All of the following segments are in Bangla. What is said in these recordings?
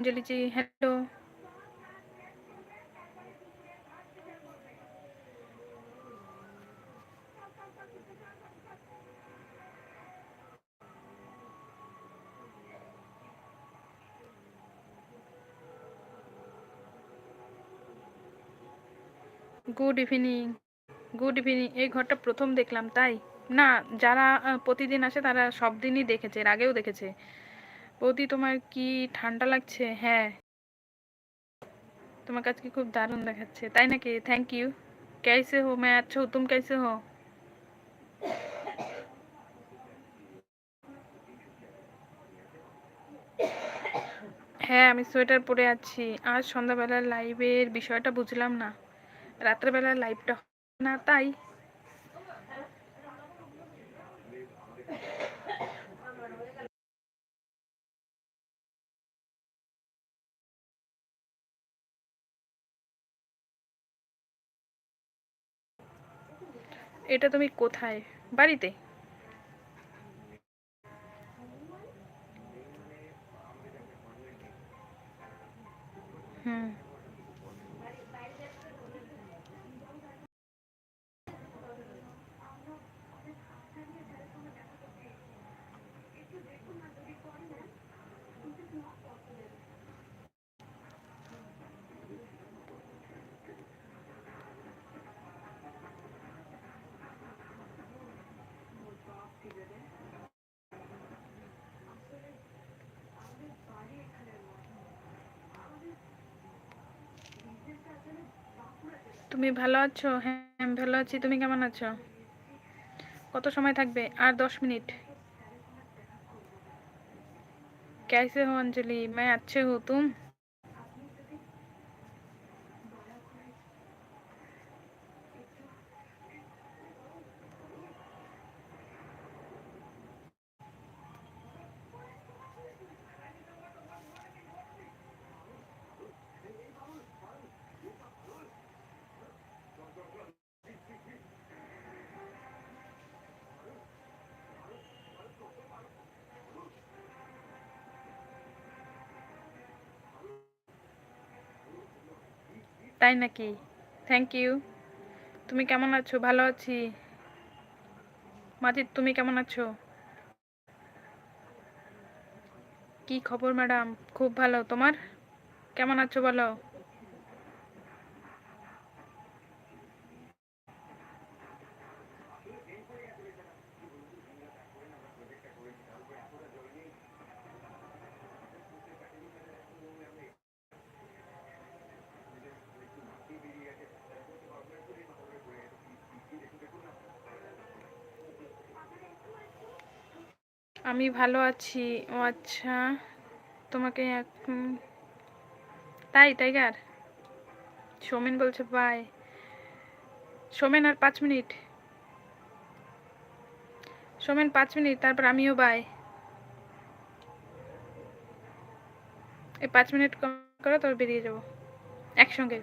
Anjali ji hello good evening good evening এই ঘরটা প্রথম দেখলাম, তাই? না, যারা প্রতিদিন আসে তারা সব দিনই দেখেছে, এর আগেও দেখেছে। বৌদি তোমার কি ঠান্ডা লাগছে হ্যাঁ তোমার কাছে খুব দারুণ দেখাচ্ছে তাই নাকি থ্যাংক ইউ कैसे हो मैं अच्छा हूँ तुम कैसे हो হ্যাঁ আমি সোয়েটার পরে আছি আজ সন্ধ্যাবেলার লাইভের বিষয়টা বুঝলাম না রাত্রেবেলার লাইভটা না তাই এটা তুমি কোথায়? বাড়িতে? হুম। তুমি ভালো আছো হ্যাঁ আমি ভালো আছি তুমি কেমন আছো কত সময় থাকবে আর দশ মিনিট कैसे हो अंजलि मैं अच्छे हूँ तुम তাই নাকি? থ্যাংক ইউ তুমি কেমন আছো? ভালো আছি। মাজিদ, তুমি কেমন আছো? কি খবর, ম্যাডাম? খুব ভালো। তোমার? কেমন আছো বলো? আমি ভালো আছি। ও আচ্ছা তোমাকে তাই, টাইগার? সোমেন বলছে বাই সোমেন, আর পাঁচ মিনিট। সোমেন, পাঁচ মিনিট, তারপর আমিও বাই এই পাঁচ মিনিট কম করে তোর বেরিয়ে যাব। একসঙ্গে।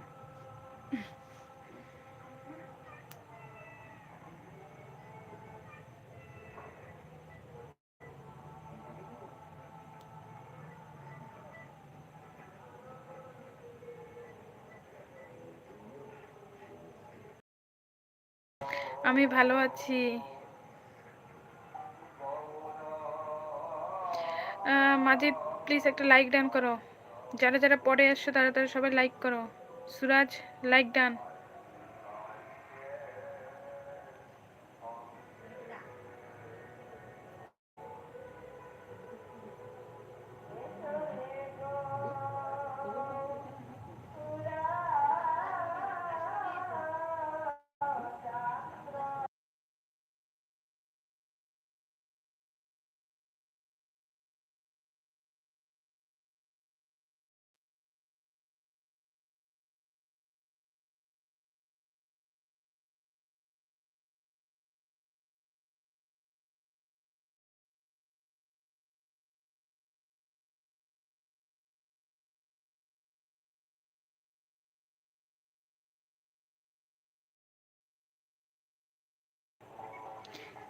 আমি ভালো আছি। মাঝে প্লিজ একটা লাইক ডান করো। যারা যারা পরে আসছো, তারা তারা সবাই লাইক করো। সুরাজ লাইক ডান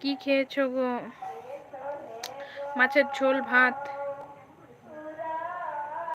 কি খেয়েছো গো? মাছের ঝোল ভাত।